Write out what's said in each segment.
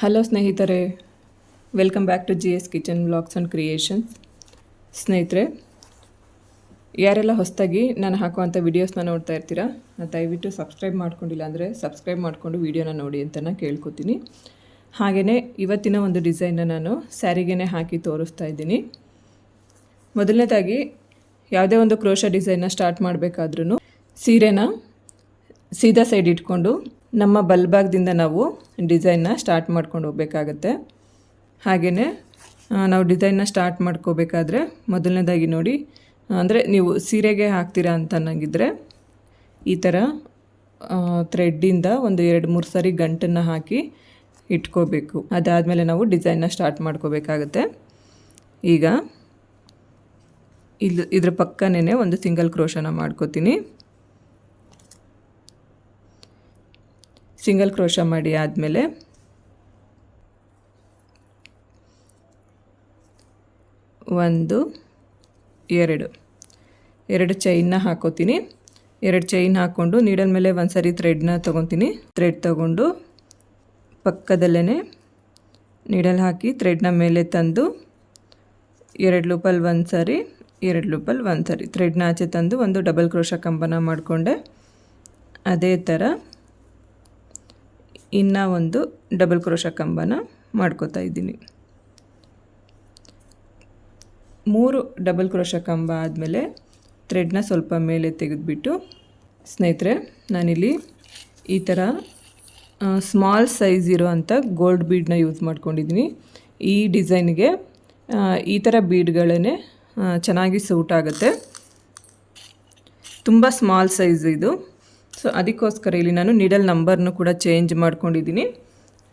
Hello ಸ್ನೇಹಿತರೆ. Welcome back to G S kitchen blogs and creations ಸ್ನೇಹಿತರೆ, ಯಾರೆಲ್ಲ ಹೊಸದಾಗಿ ನಾನು ಹಾಕುವಂಥ ವೀಡಿಯೋಸ್ನ ನೋಡ್ತಾ ಇರ್ತೀರಾ ದಯವಿಟ್ಟು ಸಬ್ಸ್ಕ್ರೈಬ್ ಮಾಡ್ಕೊಂಡಿಲ್ಲ ಅಂದರೆ ಸಬ್ಸ್ಕ್ರೈಬ್ ಮಾಡಿಕೊಂಡು ವೀಡಿಯೋನ ನೋಡಿ ಅಂತ ನಾನು ಕೇಳ್ಕೊತೀನಿ. ಹಾಗೆಯೇ ಇವತ್ತಿನ ಒಂದು ಡಿಸೈನ್ನ ನಾನು ಸ್ಯಾರಿಗೇ ಹಾಕಿ ತೋರಿಸ್ತಾ ಇದ್ದೀನಿ. ಮೊದಲನೇದಾಗಿ, ಯಾವುದೇ ಒಂದು ಕ್ರೋಶ ಡಿಸೈನ್ನ ಸ್ಟಾರ್ಟ್ ಮಾಡಬೇಕಾದ್ರೂ ಸೀರೆನ ಸೀದಾ ಸೈಡ್ ಇಟ್ಕೊಂಡು ನಮ್ಮ ಬಲ್ಭಾಗದಿಂದ ನಾವು ಡಿಸೈನ್ನ ಸ್ಟಾರ್ಟ್ ಮಾಡ್ಕೊಂಡು ಹೋಗಬೇಕಾಗತ್ತೆ. ಹಾಗೆಯೇ ನಾವು ಡಿಸೈನ್ನ ಸ್ಟಾರ್ಟ್ ಮಾಡ್ಕೋಬೇಕಾದ್ರೆ ಮೊದಲನೇದಾಗಿ ನೋಡಿ ಅಂದರೆ ನೀವು ಸೀರೆಗೆ ಹಾಕ್ತೀರಾ ಅಂತ ಅನ್ನಂಗಿದ್ರೆ ಈ ಥರ ಥ್ರೆಡ್ಡಿಂದ ಒಂದು ಎರಡು ಮೂರು ಸಾರಿ ಗಂಟನ್ನು ಹಾಕಿ ಇಟ್ಕೋಬೇಕು. ಅದಾದಮೇಲೆ ನಾವು ಡಿಸೈನ್ನ ಸ್ಟಾರ್ಟ್ ಮಾಡ್ಕೋಬೇಕಾಗತ್ತೆ. ಈಗ ಇಲ್ಲಿ ಇದ್ರ ಪಕ್ಕನೇ ಒಂದು ಸಿಂಗಲ್ ಕ್ರೋಶನ ಮಾಡ್ಕೋತೀನಿ. ಸಿಂಗಲ್ ಕ್ರೋಶ ಮಾಡಿ ಆದಮೇಲೆ ಒಂದು, ಎರಡು. ಎರಡು ಚೈನ್ನ ಹಾಕೋತೀನಿ. ಎರಡು ಚೈನ್ ಹಾಕ್ಕೊಂಡು ನೀಡಲ್ ಮೇಲೆ ಒಂದು ಸರಿ ಥ್ರೆಡ್ನ ತೊಗೊತೀನಿ. ಥ್ರೆಡ್ ತೊಗೊಂಡು ಪಕ್ಕದಲ್ಲೇ ನೀಡಲ್ ಹಾಕಿ ಥ್ರೆಡ್ನ ಮೇಲೆ ತಂದು ಎರಡು ಲೂಪಲ್ಲಿ ಒಂದು ಸರಿ ಎರಡು ಲೂಪಲ್ಲಿ ಒಂದು ಸರಿ ಥ್ರೆಡ್ನ ಆಚೆ ತಂದು ಒಂದು ಡಬಲ್ ಕ್ರೋಶ ಕಂಬನ ಮಾಡಿಕೊಂಡೆ. ಅದೇ ಥರ ಇನ್ನೂ ಒಂದು ಡಬಲ್ ಕ್ರೋಶ ಕಂಬನ ಮಾಡ್ಕೋತಾ ಇದ್ದೀನಿ. ಮೂರು ಡಬಲ್ ಕ್ರೋಶ ಕಂಬ ಆದಮೇಲೆ ಥ್ರೆಡ್ನ ಸ್ವಲ್ಪ ಮೇಲೆ ತೆಗೆದುಬಿಟ್ಟು ಸ್ನೇಹಿತರೆ, ನಾನಿಲ್ಲಿ ಈ ಥರ ಸ್ಮಾಲ್ ಸೈಜ್ ಇರೋ ಅಂಥ ಗೋಲ್ಡ್ ಬೀಡನ್ನ ಯೂಸ್ ಮಾಡ್ಕೊಂಡಿದ್ದೀನಿ. ಈ ಡಿಸೈನ್ಗೆ ಈ ಥರ ಬೀಡ್ಗಳೇ ಚೆನ್ನಾಗಿ ಸೂಟ್ ಆಗುತ್ತೆ. ತುಂಬ ಸ್ಮಾಲ್ ಸೈಜ್ ಇದು. ಸೊ ಅದಕ್ಕೋಸ್ಕರ ಇಲ್ಲಿ ನಾನು ನೀಡಲ್ ನಂಬರ್ನು ಕೂಡ ಚೇಂಜ್ ಮಾಡ್ಕೊಂಡಿದ್ದೀನಿ.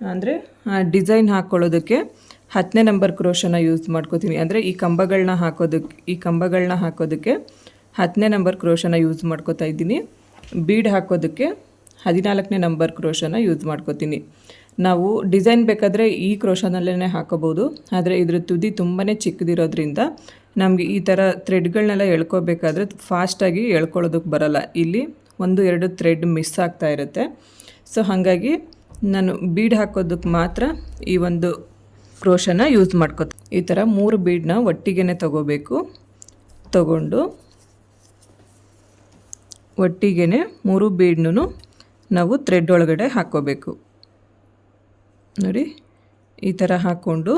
ಅಂದರೆ ಡಿಸೈನ್ ಹಾಕ್ಕೊಳ್ಳೋದಕ್ಕೆ ಹತ್ತನೇ ನಂಬರ್ ಕ್ರೋಶನ ಯೂಸ್ ಮಾಡ್ಕೋತೀನಿ. ಅಂದರೆ, ಈ ಕಂಬಗಳನ್ನ ಹಾಕೋದಕ್ಕೆ ಈ ಕಂಬಗಳನ್ನ ಹಾಕೋದಕ್ಕೆ ಹತ್ತನೇ ನಂಬರ್ ಕ್ರೋಶನ ಯೂಸ್ ಮಾಡ್ಕೋತಾ ಇದ್ದೀನಿ. ಬೀಡ್ ಹಾಕೋದಕ್ಕೆ ಹದಿನಾಲ್ಕನೇ ನಂಬರ್ ಕ್ರೋಶನ ಯೂಸ್ ಮಾಡ್ಕೋತೀನಿ. ನಾವು ಡಿಸೈನ್ ಬೇಕಾದರೆ ಈ ಕ್ರೋಶನಲ್ಲೇ ಹಾಕೋಬೋದು. ಆದರೆ, ಇದರ ತುದಿ ತುಂಬಾ ಚಿಕ್ಕದಿರೋದ್ರಿಂದ ನಮಗೆ ಈ ಥರ ಥ್ರೆಡ್ಗಳನ್ನೆಲ್ಲ ಎಳ್ಕೋಬೇಕಾದ್ರೆ ಫಾಸ್ಟಾಗಿ ಎಳ್ಕೊಳ್ಳೋದಕ್ಕೆ ಬರಲ್ಲ. ಇಲ್ಲಿ ಒಂದು, ಎರಡು ಥ್ರೆಡ್ ಮಿಸ್ ಆಗ್ತಾ ಇರುತ್ತೆ. ಸೊ ಹಾಗಾಗಿ ನಾನು ಬೀಡ್ ಹಾಕೋದಕ್ಕೆ ಮಾತ್ರ ಈ ಒಂದು ಕ್ರೋಶನ ಯೂಸ್ ಮಾಡ್ಕೋತ ಈ ಥರ ಮೂರು ಬೀಡನ್ನ ಒಟ್ಟಿಗೆ ತಗೋಬೇಕು. ತಗೊಂಡು ಒಟ್ಟಿಗೆ ಮೂರು ಬೀಡ್ನೂ ನಾವು ಥ್ರೆಡ್ ಒಳಗಡೆ ಹಾಕ್ಕೋಬೇಕು ನೋಡಿ, ಈ ಥರ ಹಾಕ್ಕೊಂಡು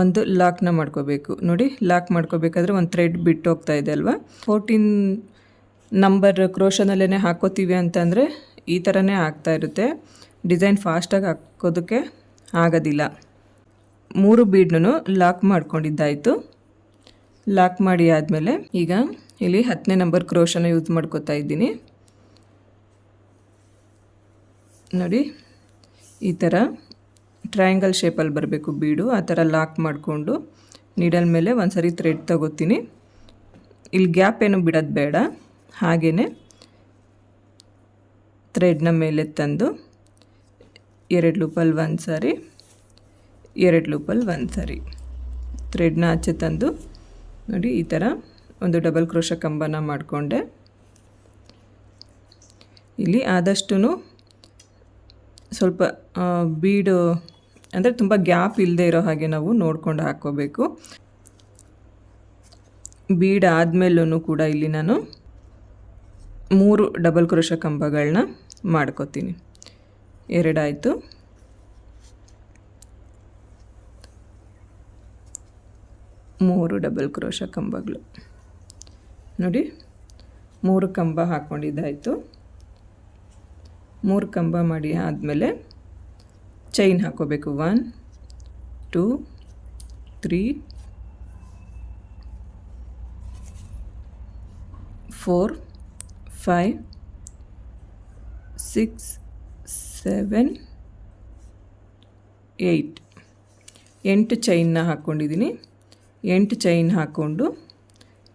ಒಂದು ಲಾಕ್ನ ಮಾಡ್ಕೋಬೇಕು. ನೋಡಿ ಲಾಕ್ ಮಾಡ್ಕೋಬೇಕಾದ್ರೆ ಒಂದು ಥ್ರೆಡ್ ಬಿಟ್ಟು ಹೋಗ್ತಾ ಇದೆ ಅಲ್ವಾ? ಫೋರ್ಟೀನ್ ನಂಬರ್ ಕ್ರೋಶನಲ್ಲೇ ಹಾಕೋತೀವಿ ಅಂತಂದರೆ ಈ ಥರನೇ ಆಗ್ತಾ ಇರುತ್ತೆ. ಡಿಸೈನ್ ಫಾಸ್ಟಾಗಿ ಹಾಕೋದಕ್ಕೆ ಆಗೋದಿಲ್ಲ. ಮೂರು ಬೀಡ್ನೂ ಲಾಕ್ ಮಾಡ್ಕೊಂಡಿದ್ದಾಯಿತು. ಲಾಕ್ ಮಾಡಿ ಆದಮೇಲೆ ಈಗ ಇಲ್ಲಿ ಹತ್ತನೇ ನಂಬರ್ ಕ್ರೋಶನ ಯೂಸ್ ಮಾಡ್ಕೋತಾ ಇದ್ದೀನಿ. ನೋಡಿ, ಈ ಥರ ಟ್ರಯಾಂಗಲ್ ಶೇಪಲ್ಲಿ ಬರಬೇಕು ಬೀಡು, ಆ ಥರ ಲಾಕ್ ಮಾಡಿಕೊಂಡು ನೀಡಲ್ ಮೇಲೆ ಒಂದು ಸರಿ ಥ್ರೆಡ್ ತಗೋತೀನಿ. ಇಲ್ಲಿ ಗ್ಯಾಪ್ ಏನು ಬಿಡೋದು ಬೇಡ ಹಾಗೆಯೇ ಥ್ರೆಡ್ನ ಮೇಲೆ ತಂದು ಎರಡು ಲೂಪಲ್ಲಿ ಒಂದು ಸಾರಿ ಎರಡು ಲೂಪಲ್ಲಿ ಒಂದು ಸಾರಿ ಥ್ರೆಡ್ನ ಆಚೆ ತಂದು ನೋಡಿ, ಈ ಥರ ಒಂದು ಡಬಲ್ ಕ್ರೋಶ ಕಂಬನ ಮಾಡಿಕೊಂಡೆ. ಇಲ್ಲಿ ಆದಷ್ಟು ಸ್ವಲ್ಪ ಬೀಡು ಅಂದರೆ ತುಂಬ ಗ್ಯಾಪ್ ಇಲ್ಲದೆ ಇರೋ ಹಾಗೆ ನಾವು ನೋಡ್ಕೊಂಡು ಹಾಕ್ಕೋಬೇಕು. ಬೀಡ್ ಆದಮೇಲೂ ಕೂಡ ಇಲ್ಲಿ ನಾನು ಮೂರು ಡಬಲ್ ಕ್ರೋಶ ಕಂಬಗಳನ್ನ ಮಾಡ್ಕೋತೀನಿ. ಎರಡಾಯಿತು. ಮೂರು ಡಬಲ್ ಕ್ರೋಶ ಕಂಬಗಳು. ನೋಡಿ, ಮೂರು ಕಂಬ ಹಾಕ್ಕೊಂಡಿದ್ದಾಯಿತು ಮೂರು ಕಂಬ ಮಾಡಿ ಆದಮೇಲೆ ಚೈನ್ ಹಾಕೋಬೇಕು. One two three four five six seven eight ಎಂಟು ಚೈನ್ನ ಹಾಕ್ಕೊಂಡಿದ್ದೀನಿ ಎಂಟು ಚೈನ್ ಹಾಕ್ಕೊಂಡು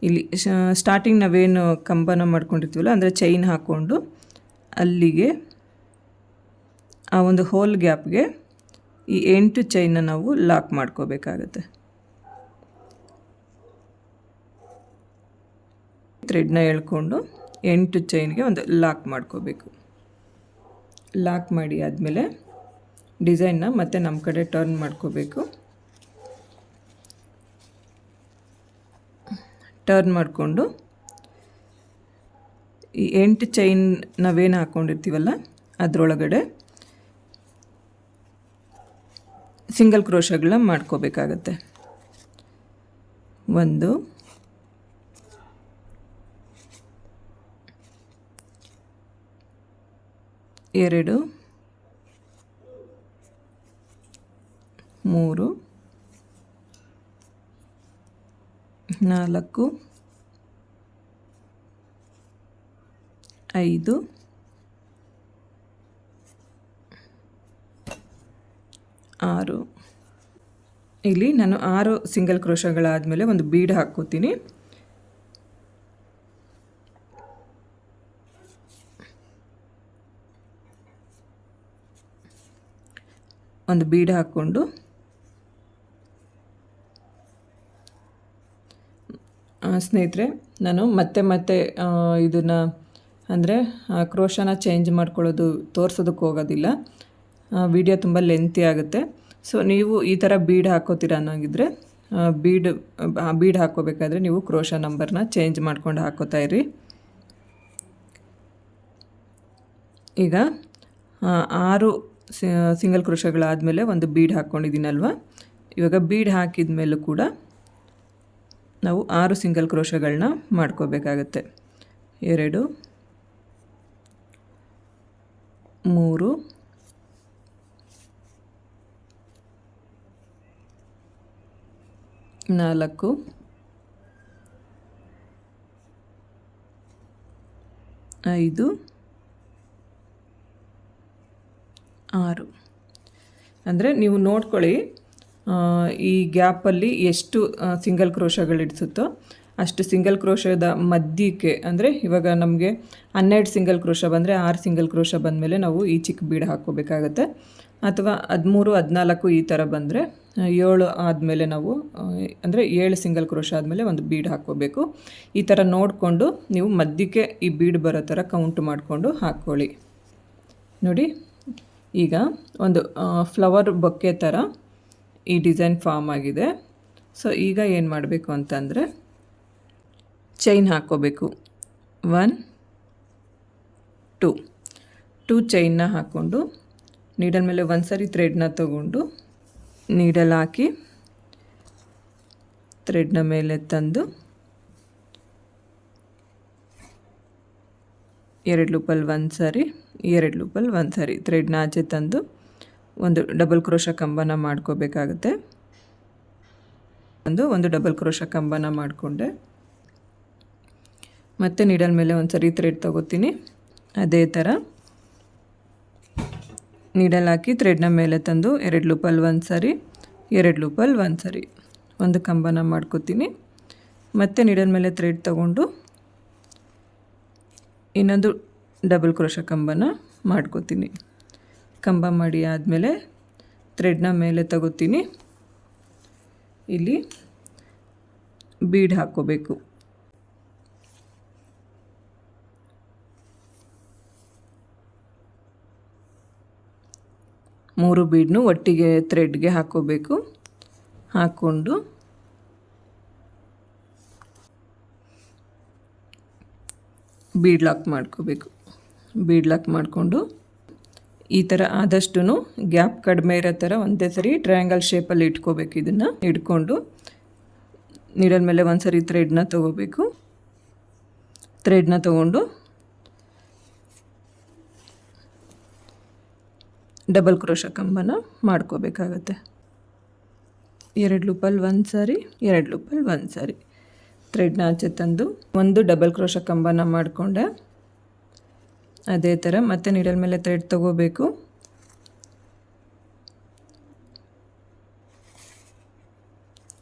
ಇಲ್ಲಿ ಸ್ಟಾರ್ಟಿಂಗ್ ನಾವೇನು ಕಂಬನ ಮಾಡ್ಕೊಂಡಿರ್ತೀವಲ್ಲ, ಅಂದರೆ ಚೈನ್ ಹಾಕ್ಕೊಂಡು ಅಲ್ಲಿಗೆ ಆ ಒಂದು ಹೋಲ್ ಗ್ಯಾಪ್ಗೆ ಈ ಎಂಟು ಚೈನ ನಾವು ಲಾಕ್ ಮಾಡ್ಕೋಬೇಕಾಗತ್ತೆ. ಥ್ರೆಡ್ನ ಎಳ್ಕೊಂಡು ಎಂಟು ಚೈನ್ಗೆ ಒಂದು ಲಾಕ್ ಮಾಡ್ಕೋಬೇಕು. ಲಾಕ್ ಮಾಡಿ ಆದಮೇಲೆ ಡಿಸೈನ್ನ ಮತ್ತೆ ನಮ್ಮ ಕಡೆ ಟರ್ನ್ ಮಾಡ್ಕೋಬೇಕು. ಟರ್ನ್ ಮಾಡಿಕೊಂಡು ಈ ಎಂಟು ಚೈನ್ ನಾವೇನು ಹಾಕ್ಕೊಂಡಿರ್ತೀವಲ್ಲ ಅದರೊಳಗಡೆ ಸಿಂಗಲ್ ಕ್ರೋಶಗಳನ್ನ ಮಾಡ್ಕೋಬೇಕಾಗತ್ತೆ. ಒಂದು ಎರಡು ಮೂರು ನಾಲ್ಕು ಐದು ಆರು. ಇಲ್ಲಿ ನಾನು ಆರು ಸಿಂಗಲ್ ಕ್ರೋಶಗಳಾದಮೇಲೆ ಒಂದು ಬೀಡ್ ಹಾಕ್ಕೋತೀನಿ. ಒಂದು ಬೀಡ್ ಹಾಕ್ಕೊಂಡು ಸ್ನೇಹಿತರೆ, ನಾನು ಮತ್ತೆ ಮತ್ತೆ ಇದನ್ನು ಅಂದರೆ ಕ್ರೋಶನ ಚೇಂಜ್ ಮಾಡ್ಕೊಳ್ಳೋದು, ತೋರಿಸೋದಕ್ಕೆ ಹೋಗೋದಿಲ್ಲ. ವಿಡಿಯೋ ತುಂಬ ಲೆಂತಿ ಆಗುತ್ತೆ. ಸೊ ನೀವು ಈ ಥರ ಬೀಡ್ ಹಾಕೋತೀರ ಅನ್ನೋಂಗಿದ್ರೆ ಬೀಡ್ ಬೀಡ್ ಹಾಕೋಬೇಕಾದ್ರೆ ನೀವು ಕ್ರೋಶ ನಂಬರ್ನ ಚೇಂಜ್ ಮಾಡ್ಕೊಂಡು ಹಾಕೋತಾ ಇರಿ. ಈಗ ಆರು ಸಿಂಗಲ್ ಕ್ರೋಶಗಳಾದಮೇಲೆ ಒಂದು ಬೀಡ್ ಹಾಕ್ಕೊಂಡಿದ್ದೀನಲ್ವ ಇವಾಗ ಬೀಡ್ ಹಾಕಿದ ಮೇಲೂ ಕೂಡ ನಾವು ಆರು ಸಿಂಗಲ್ ಕ್ರೋಶಗಳನ್ನ ಮಾಡ್ಕೋಬೇಕಾಗತ್ತೆ. ಎರಡು, ಮೂರು ನಾಲ್ಕು. ಐದು. ಆರು. ಅಂದರೆ ನೀವು ನೋಡ್ಕೊಳ್ಳಿ ಈ ಗ್ಯಾಪಲ್ಲಿ ಎಷ್ಟು ಸಿಂಗಲ್ ಕ್ರೋಶಗಳಿಡಿಸುತ್ತೋ ಅಷ್ಟು ಸಿಂಗಲ್ ಕ್ರೋಶದ ಮಧ್ಯಕ್ಕೆ, ಅಂದರೆ ಇವಾಗ ನಮಗೆ ಹನ್ನೆರಡು ಸಿಂಗಲ್ ಕ್ರೋಶ ಬಂದರೆ ಆರು ಸಿಂಗಲ್ ಕ್ರೋಶ ಬಂದಮೇಲೆ ನಾವು ಈ ಚಿಕ್ಕ ಬೀಡ ಹಾಕ್ಕೋಬೇಕಾಗತ್ತೆ. ಅಥವಾ ಹದಿಮೂರು, ಹದಿನಾಲ್ಕು ಈ ಥರ ಬಂದರೆ, ಏಳು ಆದಮೇಲೆ ನಾವು ಅಂದರೆ ಏಳು ಸಿಂಗಲ್ ಕ್ರೋಶ ಆದಮೇಲೆ ಒಂದು ಬೀಡ್ ಹಾಕ್ಕೋಬೇಕು. ಈ ಥರ ನೋಡಿಕೊಂಡು ನೀವು ಮಧ್ಯಕ್ಕೆ ಈ ಬೀಡ್ ಬರೋ ಥರ ಕೌಂಟ್ ಮಾಡಿಕೊಂಡು ಹಾಕ್ಕೊಳ್ಳಿ. ನೋಡಿ, ಈಗ ಒಂದು ಫ್ಲವರ್ ಬೊಕ್ಕೆ ಥರ ಈ ಡಿಸೈನ್ ಫಾರ್ಮ್ ಆಗಿದೆ. ಸೊ ಈಗ ಏನು ಮಾಡಬೇಕು ಅಂತಂದರೆ ಚೈನ್ ಹಾಕ್ಕೋಬೇಕು. ಒನ್ ಟು ಟೂ ಚೈನ್ನ ಹಾಕ್ಕೊಂಡು ನೀಡಲ್ ಮೇಲೆ ಒಂದು ಸರಿ ಥ್ರೆಡ್ನ ತಗೊಂಡು ನೀಡಲ್ ಹಾಕಿ ಥ್ರೆಡ್ನ ಮೇಲೆ ತಂದು ಎರಡು ಲೂಪಲ್ಲಿ ಒಂದು ಸಾರಿ, ಎರಡು ಲೂಪಲ್ಲಿ ಒಂದು ಸಾರಿ ಥ್ರೆಡ್ನ ಆಚೆ ತಂದು ಒಂದು ಡಬಲ್ ಕ್ರೋಶ ಕಂಬನ ಮಾಡ್ಕೋಬೇಕಾಗುತ್ತೆ. ಒಂದು ಒಂದು ಡಬಲ್ ಕ್ರೋಶ ಕಂಬನ ಮಾಡಿಕೊಂಡೆ. ಮತ್ತು ನೀಡಲ್ ಮೇಲೆ ಒಂದು ಸರಿ ಥ್ರೆಡ್ ತಗೋತೀನಿ. ಅದೇ ಥರ ನೀಡಲ್ ಹಾಕಿ ಥ್ರೆಡ್ನ ಮೇಲೆ ತಂದು ಎರಡು ಲೂಪಲ್ಲಿ ಒಂದು ಸರಿ, ಎರಡು ಲೂಪಲ್ಲಿ ಒಂದು ಸರಿ. ಒಂದು ಕಂಬನ ಮಾಡ್ಕೋತೀನಿ. ಮತ್ತು ನೀಡಲ್ ಮೇಲೆ ಥ್ರೆಡ್ ತಗೊಂಡು ಇನ್ನೊಂದು ಡಬಲ್ ಕ್ರೋಶ ಕಂಬನ ಮಾಡ್ಕೋತೀನಿ. ಕಂಬ ಮಾಡಿ ಆದಮೇಲೆ ಥ್ರೆಡ್ನ ಮೇಲೆ ತಗೋತೀನಿ. ಇಲ್ಲಿ ಬೀಡ್ ಹಾಕ್ಕೋಬೇಕು. ಮೂರು ಬೀಡ್ನು ಒಟ್ಟಿಗೆ ಥ್ರೆಡ್ಗೆ ಹಾಕೋಬೇಕು. ಹಾಕ್ಕೊಂಡು ಬೀಡ್ ಲಾಕ್ ಮಾಡ್ಕೋಬೇಕು. ಬೀಡ್ ಲಾಕ್ ಮಾಡಿಕೊಂಡು ಈ ಥರ ಆದಷ್ಟು ಗ್ಯಾಪ್ ಕಡಿಮೆ ಇರೋ ಥರ ಒಂದೇ ಸರಿ ಟ್ರಯಾಂಗಲ್ ಶೇಪಲ್ಲಿ ಇಟ್ಕೋಬೇಕು ಇದನ್ನು. ಇಟ್ಕೊಂಡು ನೀಡಲ್ ಮೇಲೆ ಒಂದು ಸರಿ ಥ್ರೆಡ್ನ ತೊಗೋಬೇಕು. ಥ್ರೆಡ್ನ ತೊಗೊಂಡು ಡಬಲ್ ಕ್ರೋಶ ಕಂಬನ ಮಾಡ್ಕೋಬೇಕಾಗತ್ತೆ. ಎರಡು ಲೂಪಲ್ಲಿ ಒಂದು ಸಾರಿ, ಎರಡು ಲೂಪಲ್ಲಿ ಒಂದು ಸಾರಿ. ಥ್ರೆಡ್ನ ಆಚೆ ತಂದು ಒಂದು ಡಬಲ್ ಕ್ರೋಶ ಕಂಬನ ಮಾಡಿಕೊಂಡೆ. ಅದೇ ಥರ ಮತ್ತೆ ನೀಡಲ್ ಮೇಲೆ ಥ್ರೆಡ್ ತಗೋಬೇಕು.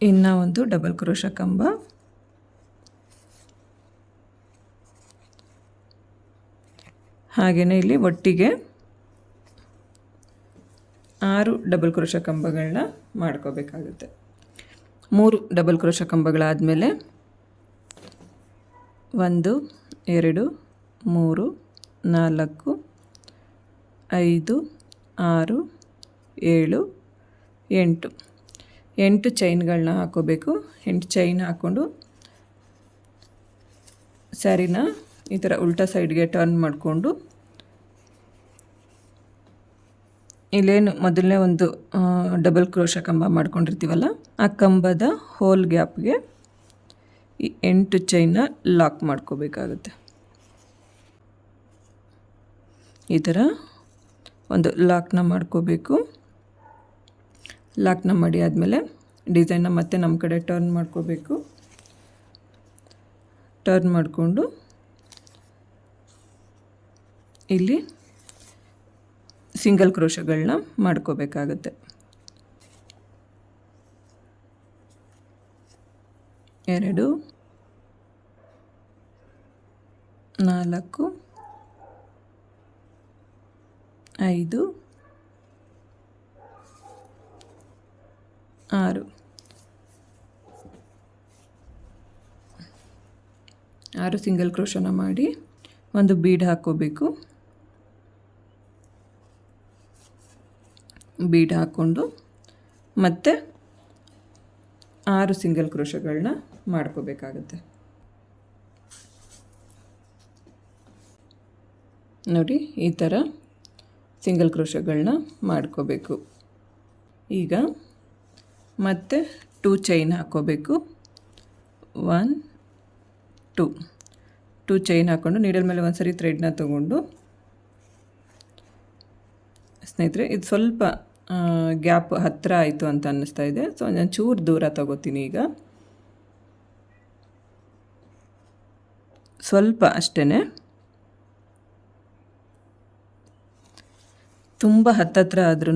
ಇನ್ನು ಒಂದು ಡಬಲ್ ಕ್ರೋಶ ಕಂಬ. ಹಾಗೆಯೇ ಇಲ್ಲಿ ಒಟ್ಟಿಗೆ ಆರು ಡಬಲ್ ಕ್ರೋಶ ಕಂಬಗಳನ್ನ ಮಾಡ್ಕೋಬೇಕಾಗುತ್ತೆ. ಮೂರು ಡಬಲ್ ಕ್ರೋಶ ಕಂಬಗಳಾದಮೇಲೆ ಒಂದು, ಎರಡು, ಮೂರು, ನಾಲ್ಕು, ಐದು, ಆರು, ಏಳು, ಎಂಟು. ಎಂಟು ಚೈನ್ಗಳನ್ನ ಹಾಕೋಬೇಕು. ಎಂಟು ಚೈನ್ ಹಾಕ್ಕೊಂಡು ಸ್ಯಾರಿನ ಈ ಥರ ಉಲ್ಟಾ ಸೈಡ್ಗೆ ಟರ್ನ್ ಮಾಡಿಕೊಂಡು ಇಲ್ಲೇನು ಮೊದಲನೇ ಒಂದು ಡಬಲ್ ಕ್ರೋಶ ಕಂಬ ಮಾಡ್ಕೊಂಡಿರ್ತೀವಲ್ಲ, ಆ ಕಂಬದ ಹೋಲ್ ಗ್ಯಾಪ್ಗೆ ಈ ಎಂಟು ಚೈನ ಲಾಕ್ ಮಾಡ್ಕೋಬೇಕಾಗುತ್ತೆ. ಈ ಥರ ಒಂದು ಲಾಕ್ನ ಮಾಡ್ಕೋಬೇಕು. ಲಾಕ್ನ ಮಾಡಿ ಆದಮೇಲೆ ಡಿಸೈನ್ನ ಮತ್ತೆ ನಮ್ಮ ಕಡೆ ಟರ್ನ್ ಮಾಡ್ಕೋಬೇಕು. ಟರ್ನ್ ಮಾಡಿಕೊಂಡು ಇಲ್ಲಿ ಸಿಂಗಲ್ ಕ್ರೋಶಗಳನ್ನ ಮಾಡ್ಕೋಬೇಕಾಗತ್ತೆ. ಎರಡು ನಾಲ್ಕು ಐದು ಆರು. ಆರು ಸಿಂಗಲ್ ಕ್ರೋಶನ ಮಾಡಿ ಒಂದು ಬೀಡ್ ಹಾಕ್ಕೋಬೇಕು. ಬೀಡ್ ಹಾಕ್ಕೊಂಡು ಮತ್ತು ಆರು ಸಿಂಗಲ್ ಕ್ರೋಶಗಳನ್ನ ಮಾಡ್ಕೋಬೇಕಾಗತ್ತೆ. ನೋಡಿ, ಈ ಥರ ಸಿಂಗಲ್ ಕ್ರೋಶಗಳನ್ನ ಮಾಡ್ಕೋಬೇಕು. ಈಗ ಮತ್ತೆ ಟೂ ಚೈನ್ ಹಾಕ್ಕೋಬೇಕು ಒನ್ ಟೂ ಟೂ ಚೈನ್ ಹಾಕ್ಕೊಂಡು ನೀಡಲ್ ಮೇಲೆ ಒಂದು ಸರಿ ಥ್ರೆಡ್ನ ತಗೊಂಡು, ಸ್ನೇಹಿತರೆ, ಇದು ಸ್ವಲ್ಪ ಗ್ಯಾಪ್ ಹತ್ತಿರ ಆಯಿತು ಅಂತ ಅನ್ನಿಸ್ತಾ ಇದೆ. ಸೊ ನಾನು ಚೂರು ದೂರ ತಗೋತೀನಿ ಈಗ. ಸ್ವಲ್ಪ ಅಷ್ಟೇ ತುಂಬ ಹತ್ತತ್ರ ಆದ್ರೂ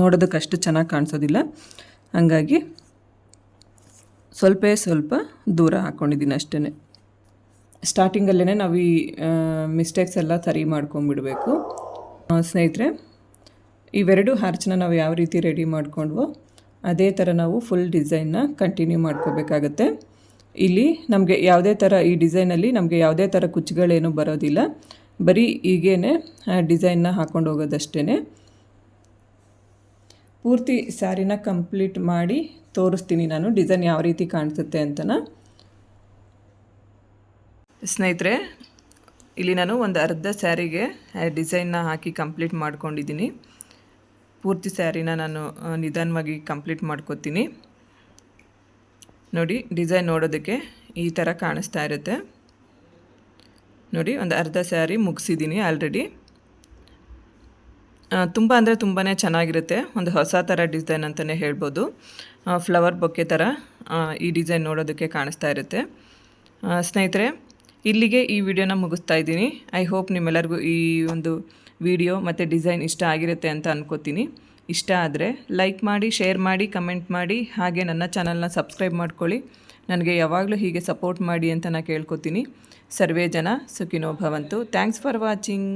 ನೋಡೋದಕ್ಕೆ ಅಷ್ಟು ಚೆನ್ನಾಗಿ ಕಾಣಿಸೋದಿಲ್ಲ. ಹಾಗಾಗಿ ಸ್ವಲ್ಪ ಸ್ವಲ್ಪ ದೂರ ಹಾಕ್ಕೊಂಡಿದ್ದೀನಿ ಅಷ್ಟೇ ಸ್ಟಾರ್ಟಿಂಗಲ್ಲೇ ನಾವು ಈ ಮಿಸ್ಟೇಕ್ಸ್ ಎಲ್ಲ ಸರಿ ಮಾಡ್ಕೊಂಡ್ಬಿಡಬೇಕು. ಸ್ನೇಹಿತರೆ ಇವೆರಡು ಹಾರ್ಚನ್ನ ನಾವು ಯಾವ ರೀತಿ ರೆಡಿ ಮಾಡ್ಕೊಂಡ್ವೋ ಅದೇ ಥರ ನಾವು ಫುಲ್ ಡಿಸೈನ್ನ ಕಂಟಿನ್ಯೂ ಮಾಡ್ಕೋಬೇಕಾಗತ್ತೆ. ಇಲ್ಲಿ ನಮಗೆ ಯಾವುದೇ ಥರ ಈ ಡಿಸೈನಲ್ಲಿ ನಮಗೆ ಯಾವುದೇ ಥರ ಕುಚ್ಚುಗಳೇನು ಬರೋದಿಲ್ಲ. ಬರೀ ಈಗೇನೆ ಡಿಸೈನ್ನ ಹಾಕ್ಕೊಂಡು ಹೋಗೋದಷ್ಟೇ ಪೂರ್ತಿ ಸ್ಯಾರಿನ ಕಂಪ್ಲೀಟ್ ಮಾಡಿ ತೋರಿಸ್ತೀನಿ ನಾನು ಡಿಸೈನ್ ಯಾವ ರೀತಿ ಕಾಣಿಸುತ್ತೆ ಅಂತನ. ಸ್ನೇಹಿತರೆ, ಇಲ್ಲಿ ನಾನು ಒಂದು ಅರ್ಧ ಸ್ಯಾರಿಗೆ ಡಿಸೈನ್ನ ಹಾಕಿ ಕಂಪ್ಲೀಟ್ ಮಾಡ್ಕೊಂಡಿದ್ದೀನಿ. ಪೂರ್ತಿ ಸ್ಯಾರಿನ ನಾನು ನಿಧಾನವಾಗಿ ಕಂಪ್ಲೀಟ್ ಮಾಡ್ಕೋತೀನಿ. ನೋಡಿ, ಡಿಸೈನ್ ನೋಡೋದಕ್ಕೆ ಈ ಥರ ಕಾಣಿಸ್ತಾ ಇರುತ್ತೆ. ನೋಡಿ, ಒಂದು ಅರ್ಧ ಸ್ಯಾರಿ ಮುಗಿಸಿದ್ದೀನಿ ಆಲ್ರೆಡಿ. ತುಂಬ ಅಂದರೆ ತುಂಬಾ ಚೆನ್ನಾಗಿರುತ್ತೆ. ಒಂದು ಹೊಸ ಥರ ಡಿಸೈನ್ ಅಂತಲೇ ಹೇಳ್ಬೋದು. ಫ್ಲವರ್ ಬೊಕ್ಕೆ ಥರ ಈ ಡಿಸೈನ್ ನೋಡೋದಕ್ಕೆ ಕಾಣಿಸ್ತಾ ಇರುತ್ತೆ. ಸ್ನೇಹಿತರೆ ಇಲ್ಲಿಗೆ ಈ ವಿಡಿಯೋನ ಮುಗಿಸ್ತಾ ಇದ್ದೀನಿ. ಐ ಹೋಪ್ ನಿಮ್ಮೆಲ್ಲರಿಗೂ ಈ ಒಂದು ವಿಡಿಯೋ ಮತ್ತು ಡಿಸೈನ್ ಇಷ್ಟ ಆಗಿರುತ್ತೆ ಅಂತ ಅನ್ಕೋತೀನಿ. ಇಷ್ಟ ಆದರೆ ಲೈಕ್ ಮಾಡಿ ಶೇರ್ ಮಾಡಿ ಕಮೆಂಟ್ ಮಾಡಿ, ಹಾಗೆ ನನ್ನ ಚಾನಲ್ನ ಸಬ್ಸ್ಕ್ರೈಬ್ ಮಾಡ್ಕೊಳ್ಳಿ. ನನಗೆ ಯಾವಾಗಲೂ ಹೀಗೆ ಸಪೋರ್ಟ್ ಮಾಡಿ ಅಂತ ನಾನು ಕೇಳ್ಕೊತೀನಿ. ಸರ್ವೇ ಜನ ಸುಖಿನೋ ಭವಂತು. Thanks for watching